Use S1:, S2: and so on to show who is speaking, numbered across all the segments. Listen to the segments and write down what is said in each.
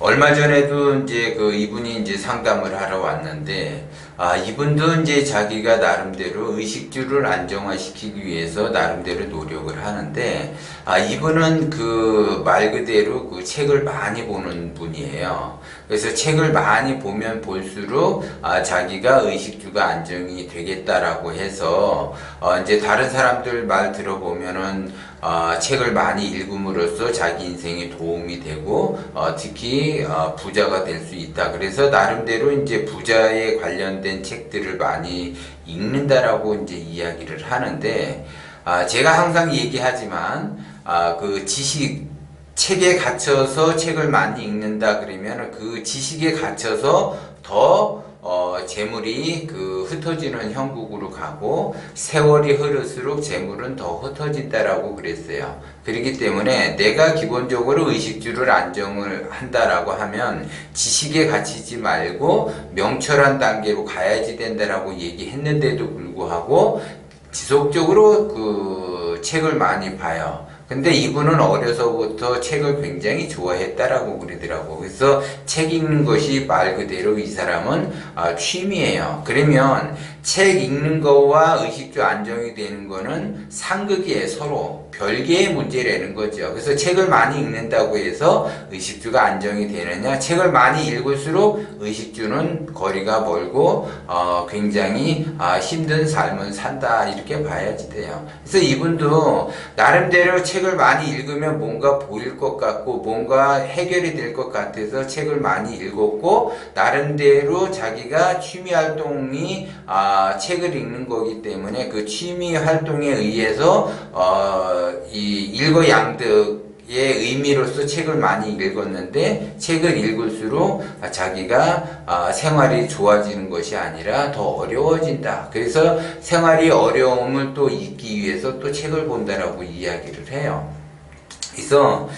S1: 얼마 전에도 이제 그 이분이 이제 상담을 하러 왔는데 아 이분도 이제 자기가 나름대로 의식주를 안정화시키기 위해서 나름대로 노력을 하는데 아 이분은 그 말 그대로 그 책을 많이 보는 분이에요. 그래서 책을 많이 보면 볼수록 아 자기가 의식주가 안정이 되겠다라고 해서 어 이제 다른 사람들 말 들어보면은 어, 책을 많이 읽음으로써 자기 인생에 도움이 되고 어, 특히 어, 부자가 될 수 있다. 그래서 나름대로 이제 부자에 관련된 책들을 많이 읽는다라고 이제 이야기를 하는데 아, 제가 항상 얘기하지만 아, 그 지식 책에 갇혀서 책을 많이 읽는다 그러면 그 지식에 갇혀서 더 어, 재물이 그 흩어지는 형국으로 가고 세월이 흐를수록 재물은 더 흩어진다라고 그랬어요. 그렇기 때문에 내가 기본적으로 의식주를 안정을 한다라고 하면 지식에 갇히지 말고 명철한 단계로 가야지 된다라고 얘기했는데도 불구하고 지속적으로 그 책을 많이 봐요. 근데 이분은 어려서부터 책을 굉장히 좋아했다라고 그러더라고. 그래서 책 읽는 것이 말 그대로 이 사람은 아, 취미예요. 그러면 책 읽는 거와 의식주 안정이 되는 거는 상극이에요. 서로 별개의 문제라는 거죠. 그래서 책을 많이 읽는다고 해서 의식주가 안정이 되느냐? 책을 많이 읽을수록 의식주는 거리가 멀고 어, 굉장히 아, 힘든 삶을 산다 이렇게 봐야지 돼요. 그래서 이분도 나름대로 책을 많이 읽으면 뭔가 보일 것 같고 뭔가 해결이 될 것 같아서 책을 많이 읽었고 나름대로 자기가 취미 활동이 아, 책을 읽는 거기 때문에 그 취미 활동에 의해서 어, 이 일거양득 의 의미로서 책을 많이 읽었는데 책을 읽을수록 자기가 아, 생활이 좋아지는 것이 아니라 더 어려워진다. 그래서 생활이 어려움을 또 잊기 위해서 또 책을 본다라고 이야기를 해요. 그래서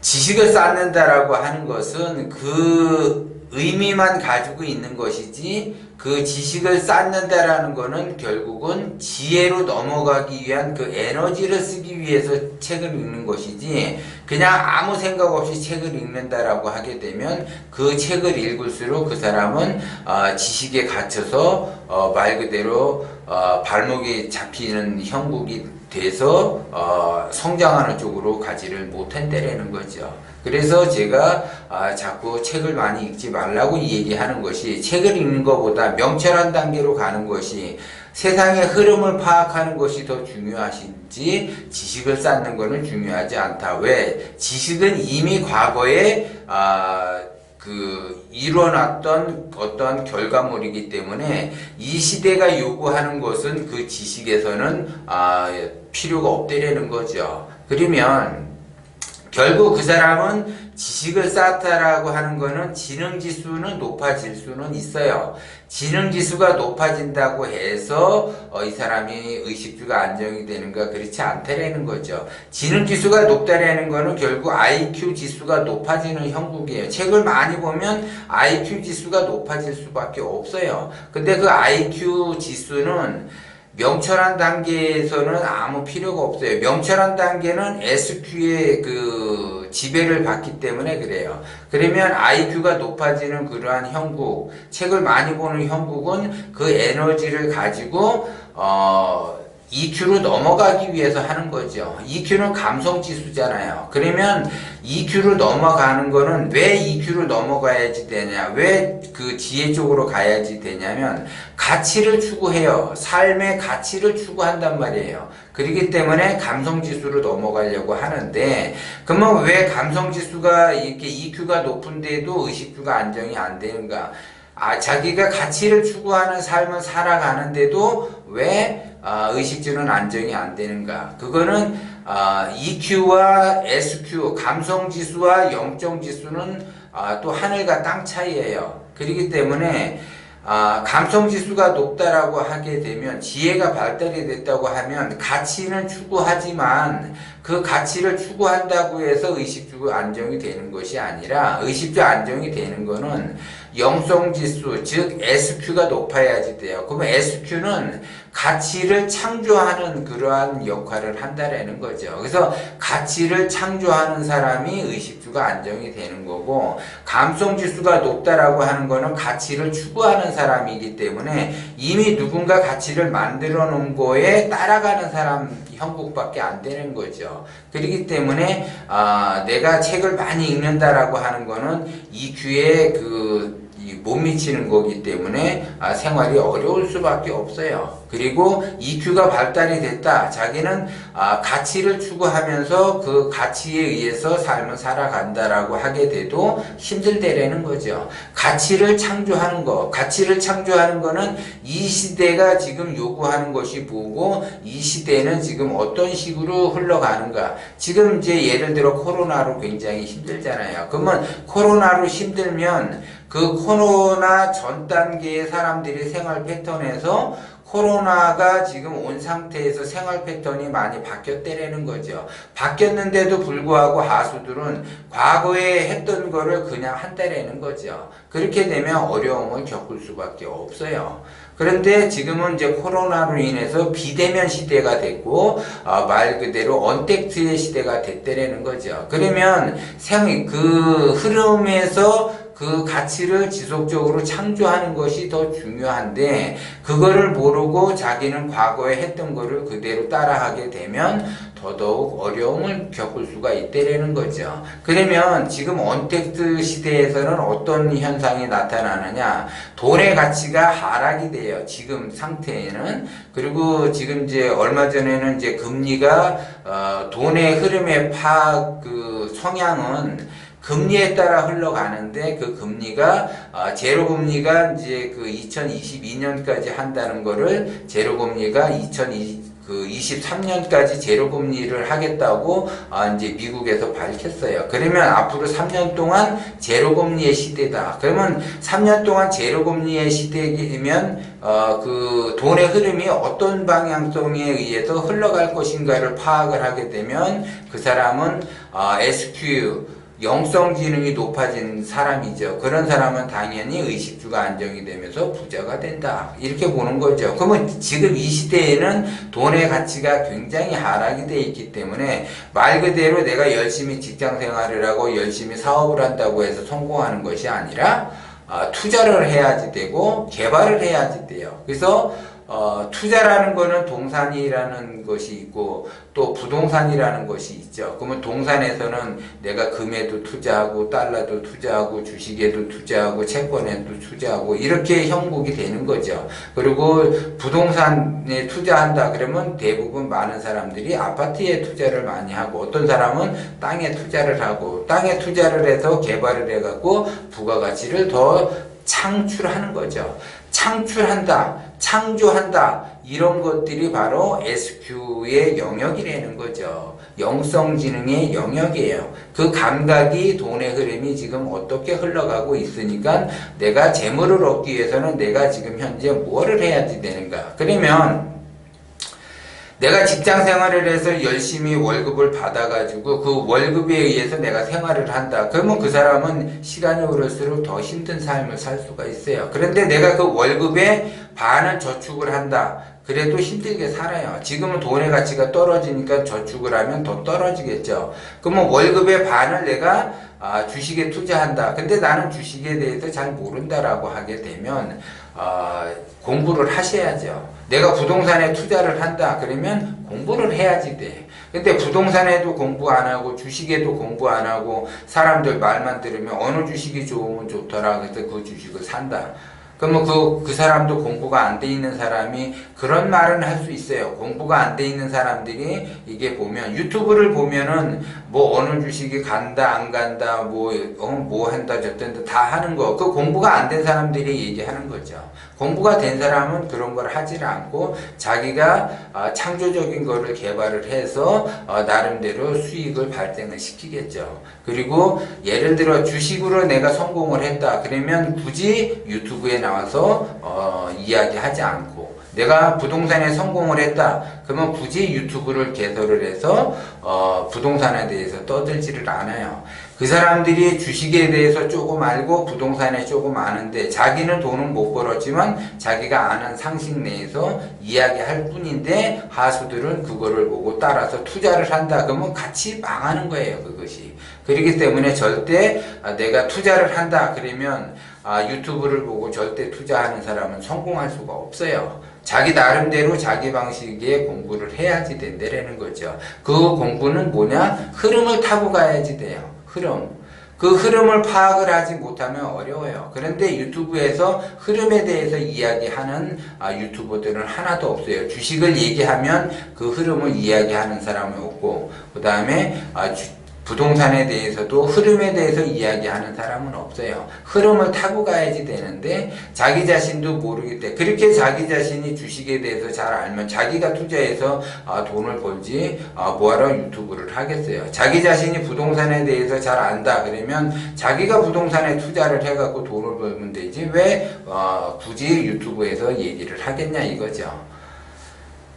S1: 지식을 쌓는다라고 하는 것은 그 의미만 가지고 있는 것이지 그 지식을 쌓는다라는 것은 결국은 지혜로 넘어가기 위한 그 에너지를 쓰기 위해서 책을 읽는 것이지 그냥 아무 생각 없이 책을 읽는다라고 하게 되면 그 책을 읽을수록 그 사람은 어, 지식에 갇혀서 어, 말 그대로 어, 발목이 잡히는 형국이 돼서 어, 성장하는 쪽으로 가지를 못한다라는 거죠. 그래서 제가 아, 자꾸 책을 많이 읽지 말라고 얘기하는 것이 책을 읽는 것보다 명철한 단계로 가는 것이 세상의 흐름을 파악하는 것이 더 중요하신지 지식을 쌓는 것은 중요하지 않다. 왜? 지식은 이미 과거에 아, 그 이뤄놨던 어떤 결과물이기 때문에 이 시대가 요구하는 것은 그 지식에서는 아, 필요가 없다라는 거죠. 그러면 결국 그 사람은 지식을 쌓다라고 하는 거는 지능 지수는 높아질 수는 있어요. 지능 지수가 높아진다고 해서 어, 이 사람이 의식주가 안정이 되는가 그렇지 않다라는 거죠. 지능 지수가 높다라는 거는 결국 IQ 지수가 높아지는 형국이에요. 책을 많이 보면 IQ 지수가 높아질 수밖에 없어요. 근데 그 IQ 지수는 명철한 단계에서는 아무 필요가 없어요. 명철한 단계는 SQ의 그 지배를 받기 때문에 그래요. 그러면 IQ가 높아지는 그러한 형국, 책을 많이 보는 형국은 그 에너지를 가지고 어 EQ로 넘어가기 위해서 하는 거죠. EQ는 감성 지수잖아요. 그러면 EQ를 넘어가는 거는 왜 EQ를 넘어가야지 되냐? 왜 그 지혜 쪽으로 가야지 되냐면 가치를 추구해요. 삶의 가치를 추구한단 말이에요. 그렇기 때문에 감성 지수로 넘어가려고 하는데 그러면 왜 감성 지수가 이렇게 EQ가 높은데도 의식주가 안정이 안 되는가? 아, 자기가 가치를 추구하는 삶을 살아가는데도 왜 아, 의식주는 안정이 안 되는가? 그거는 아, EQ와 SQ, 감성지수와 영정지수는 아, 또 하늘과 땅 차이예요. 그렇기 때문에 아, 감성지수가 높다라고 하게 되면 지혜가 발달이 됐다고 하면 가치는 추구하지만 그 가치를 추구한다고 해서 의식주 안정이 되는 것이 아니라 의식주 안정이 되는 거는 영성지수, 즉 SQ가 높아야지 돼요. 그러면 SQ는 가치를 창조하는 그러한 역할을 한다라는 거죠. 그래서 가치를 창조하는 사람이 의식주가 안정이 되는 거고 감성지수가 높다라고 하는 거는 가치를 추구하는 사람이기 때문에 이미 누군가 가치를 만들어 놓은 거에 따라가는 사람 형국밖에 안 되는 거죠. 그렇기 때문에 아, 내가 책을 많이 읽는다라고 하는 거는 EQ에 그이 못 미치는 거기 때문에 아, 생활이 어려울 수밖에 없어요. 그리고 EQ가 발달이 됐다. 자기는 아, 가치를 추구하면서 그 가치에 의해서 삶을 살아간다라고 하게 돼도 힘들대라는 거죠. 가치를 창조하는 거, 가치를 창조하는 거는 이 시대가 지금 요구하는 것이 뭐고 이 시대는 지금 어떤 식으로 흘러가는가. 지금 이제 예를 들어 코로나로 굉장히 힘들잖아요. 그러면 코로나로 힘들면 그 코로나 전 단계의 사람들이 생활 패턴에서 코로나가 지금 온 상태에서 생활 패턴이 많이 바뀌었다라는 거죠. 바뀌었는데도 불구하고 하수들은 과거에 했던 거를 그냥 한다라는 거죠. 그렇게 되면 어려움을 겪을 수밖에 없어요. 그런데 지금은 이제 코로나로 인해서 비대면 시대가 됐고 어, 말 그대로 언택트의 시대가 됐다라는 거죠. 그러면 생 그 흐름에서 그 가치를 지속적으로 창조하는 것이 더 중요한데 그거를 모르고 자기는 과거에 했던 거를 그대로 따라하게 되면 더더욱 어려움을 겪을 수가 있다라는 거죠. 그러면 지금 언택트 시대에서는 어떤 현상이 나타나느냐? 돈의 가치가 하락이 돼요. 지금 상태에는 그리고 지금 이제 얼마 전에는 이제 금리가 어, 돈의 흐름의 파그 성향은 금리에 따라 흘러가는데 그 금리가 어, 제로 금리가 이제 그 2022년까지 한다는 거를 제로 금리가 2020 그 23년까지 제로 금리를 하겠다고 아 이제 미국에서 밝혔어요. 그러면 앞으로 3년 동안 제로 금리의 시대다. 그러면 3년 동안 제로 금리의 시대이면 어 그 돈의 흐름이 어떤 방향성에 의해서 흘러갈 것인가를 파악을 하게 되면 그 사람은 아 SQ 영성 지능이 높아진 사람이죠. 그런 사람은 당연히 의식주가 안정이 되면서 부자가 된다. 이렇게 보는 거죠. 그러면 지금 이 시대에는 돈의 가치가 굉장히 하락이 돼 있기 때문에 말 그대로 내가 열심히 직장 생활을 하고 열심히 사업을 한다고 해서 성공하는 것이 아니라 아, 투자를 해야지 되고 개발을 해야지 돼요. 그래서 어, 투자라는 거는 동산이라는 것이 있고 또 부동산이라는 것이 있죠. 그러면 동산에서는 내가 금에도 투자하고 달러도 투자하고 주식에도 투자하고 채권에도 투자하고 이렇게 형국이 되는 거죠. 그리고 부동산에 투자한다 그러면 대부분 많은 사람들이 아파트에 투자를 많이 하고 어떤 사람은 땅에 투자를 하고 땅에 투자를 해서 개발을 해갖고 부가가치를 더 창출하는 거죠. 창출한다, 창조한다, 이런 것들이 바로 SQ의 영역이라는 거죠. 영성지능의 영역이에요. 그 감각이 돈의 흐름이 지금 어떻게 흘러가고 있으니까 내가 재물을 얻기 위해서는 내가 지금 현재 뭐를 해야지 되는가. 그러면 내가 직장 생활을 해서 열심히 월급을 받아가지고 그 월급에 의해서 내가 생활을 한다. 그러면 그 사람은 시간이 오를수록 더 힘든 삶을 살 수가 있어요. 그런데 내가 그 월급의 반을 저축을 한다. 그래도 힘들게 살아요. 지금은 돈의 가치가 떨어지니까 저축을 하면 더 떨어지겠죠. 그러면 월급의 반을 내가 아, 주식에 투자한다. 근데 나는 주식에 대해서 잘 모른다라고 하게 되면 아, 공부를 하셔야죠. 내가 부동산에 투자를 한다. 그러면 공부를 해야지 돼. 근데 부동산에도 공부 안 하고 주식에도 공부 안 하고 사람들 말만 들으면 어느 주식이 좋으면 좋더라. 그래서 그 주식을 산다. 그러면 그, 그 사람도 공부가 안 돼 있는 사람이 그런 말은 할 수 있어요. 공부가 안 돼 있는 사람들이 이게 보면 유튜브를 보면은 뭐 어느 주식이 간다, 안 간다, 뭐, 어, 뭐 한다, 저딴다 다 하는 거. 그 공부가 안 된 사람들이 얘기하는 거죠. 공부가 된 사람은 그런 걸 하질 않고 자기가 어, 창조적인 거를 개발을 해서 어, 나름대로 수익을 발생을 시키겠죠. 그리고 예를 들어 주식으로 내가 성공을 했다. 그러면 굳이 유튜브에 나와서 어, 이야기하지 않고 내가 부동산에 성공을 했다. 그러면 굳이 유튜브를 개설을 해서 어, 부동산에 대해서 떠들지를 않아요. 그 사람들이 주식에 대해서 조금 알고 부동산에 조금 아는데 자기는 돈은 못 벌었지만 자기가 아는 상식 내에서 이야기할 뿐인데 하수들은 그거를 보고 따라서 투자를 한다 그러면 같이 망하는 거예요 그것이 그렇기 때문에 절대 아, 내가 투자를 한다 그러면 아, 유튜브를 보고 절대 투자하는 사람은 성공할 수가 없어요. 자기 나름대로 자기 방식의 공부를 해야지 된다라는 거죠. 그 공부는 뭐냐? 흐름을 타고 가야지 돼요. 흐름. 그 흐름을 파악을 하지 못하면 어려워요. 그런데 유튜브에서 흐름에 대해서 이야기하는 아, 유튜버들은 하나도 없어요. 주식을 얘기하면 그 흐름을 이야기하는 사람이 없고, 그 다음에 아, 주- 부동산에 대해서도 흐름에 대해서 이야기하는 사람은 없어요. 흐름을 타고 가야지 되는데 자기 자신도 모르기 때문에 그렇게 자기 자신이 주식에 대해서 잘 알면 자기가 투자해서 아, 돈을 벌지 아, 뭐하러 유튜브를 하겠어요. 자기 자신이 부동산에 대해서 잘 안다 그러면 자기가 부동산에 투자를 해갖고 돈을 벌면 되지 왜 어, 굳이 유튜브에서 얘기를 하겠냐 이거죠.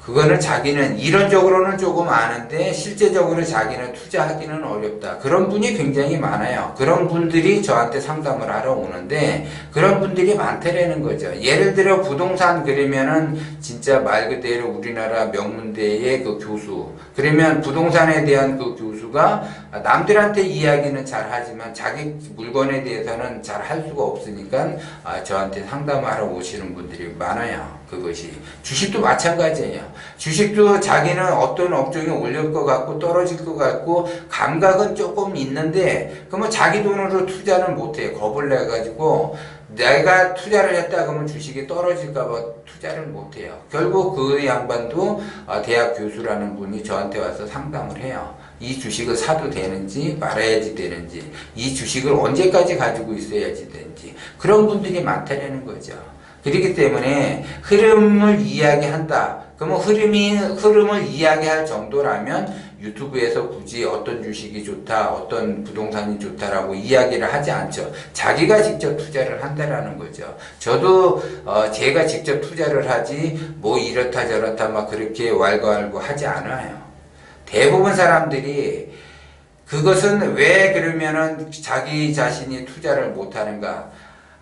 S1: 그거는 자기는 이론적으로는 조금 아는데 실제적으로 자기는 투자하기는 어렵다. 그런 분이 굉장히 많아요. 그런 분들이 저한테 상담을 하러 오는데 그런 분들이 많다라는 거죠. 예를 들어 부동산 그러면은 진짜 말 그대로 우리나라 명문대의 그 교수 그러면 부동산에 대한 그 교수가 남들한테 이야기는 잘 하지만 자기 물건에 대해서는 잘 할 수가 없으니까 아, 저한테 상담하러 오시는 분들이 많아요. 그것이 주식도 마찬가지예요. 주식도 자기는 어떤 업종이 올릴 것 같고 떨어질 것 같고 감각은 조금 있는데 그러면 자기 돈으로 투자는 못해 겁을 내 가지고 내가 투자를 했다 그러면 주식이 떨어질까봐 투자를 못해요. 결국 그 양반도 아, 대학 교수라는 분이 저한테 와서 상담을 해요. 이 주식을 사도 되는지 말아야지 되는지 이 주식을 언제까지 가지고 있어야지 되는지 그런 분들이 많다라는 거죠. 그렇기 때문에 흐름을 이야기한다. 그러면 흐름이 흐름을 이야기할 정도라면 유튜브에서 굳이 어떤 주식이 좋다, 어떤 부동산이 좋다라고 이야기를 하지 않죠. 자기가 직접 투자를 한다라는 거죠. 저도 어, 제가 직접 투자를 하지 뭐 이렇다 저렇다 막 그렇게 왈가왈부 하지 않아요. 대부분 사람들이 그것은 왜 그러면은 자기 자신이 투자를 못하는가?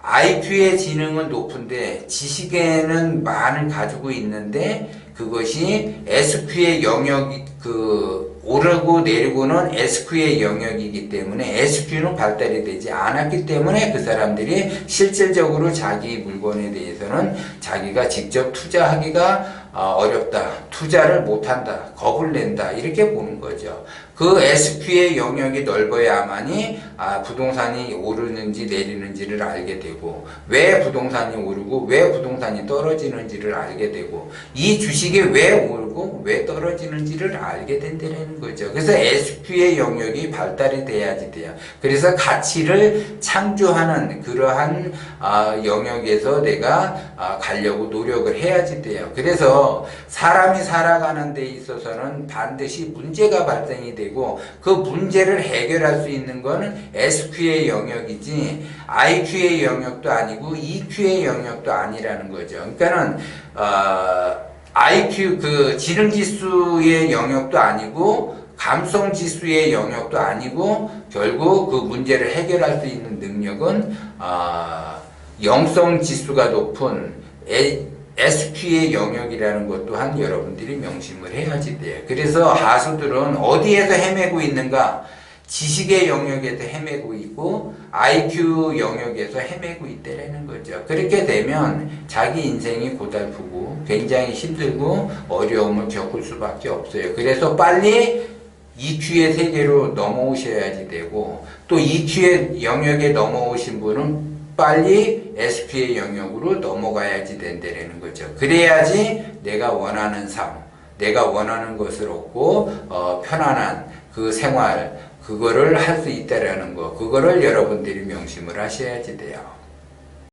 S1: IQ의 지능은 높은데 지식에는 많은 가지고 있는데 그것이 SQ의 영역이 그 오르고 내리고는 SQ의 영역이기 때문에 SQ는 발달이 되지 않았기 때문에 그 사람들이 실질적으로 자기 물건에 대해서는 자기가 직접 투자하기가 어, 어렵다. 투자를 못한다. 겁을 낸다. 이렇게 보는 거죠. 그 SQ의 영역이 넓어야만이 아, 부동산이 오르는지 내리는지를 알게 되고 왜 부동산이 오르고 왜 부동산이 떨어지는지를 알게 되고 이 주식이 왜 오르고 왜 떨어지는지를 알게 된다는 거죠. 그래서 SQ의 영역이 발달이 돼야지 돼요. 그래서 가치를 창조하는 그러한 아, 영역에서 내가 아, 가려고 노력을 해야지 돼요. 그래서 사람이 살아가는 데 있어서는 반드시 문제가 발생이 되고 그 문제를 해결할 수 있는 거는 SQ의 영역이지 IQ의 영역도 아니고 EQ의 영역도 아니라는 거죠. 그러니까는 어, IQ 그 지능 지수의 영역도 아니고 감성 지수의 영역도 아니고 결국 그 문제를 해결할 수 있는 능력은 아, 영성 지수가 높은 에- SQ의 영역이라는 것 또한 여러분들이 명심을 해야지 돼요. 그래서 하수들은 어디에서 헤매고 있는가? 지식의 영역에서 헤매고 있고 IQ 영역에서 헤매고 있다라는 거죠. 그렇게 되면 자기 인생이 고달프고 굉장히 힘들고 어려움을 겪을 수밖에 없어요. 그래서 빨리 EQ의 세계로 넘어오셔야지 되고 또 EQ의 영역에 넘어오신 분은 빨리 SQ의 영역으로 넘어가야지 된다는 거죠. 그래야지 내가 원하는 삶, 내가 원하는 것을 얻고 어, 편안한 그 생활 그거를 할 수 있다라는 거, 그거를 여러분들이 명심을 하셔야지 돼요.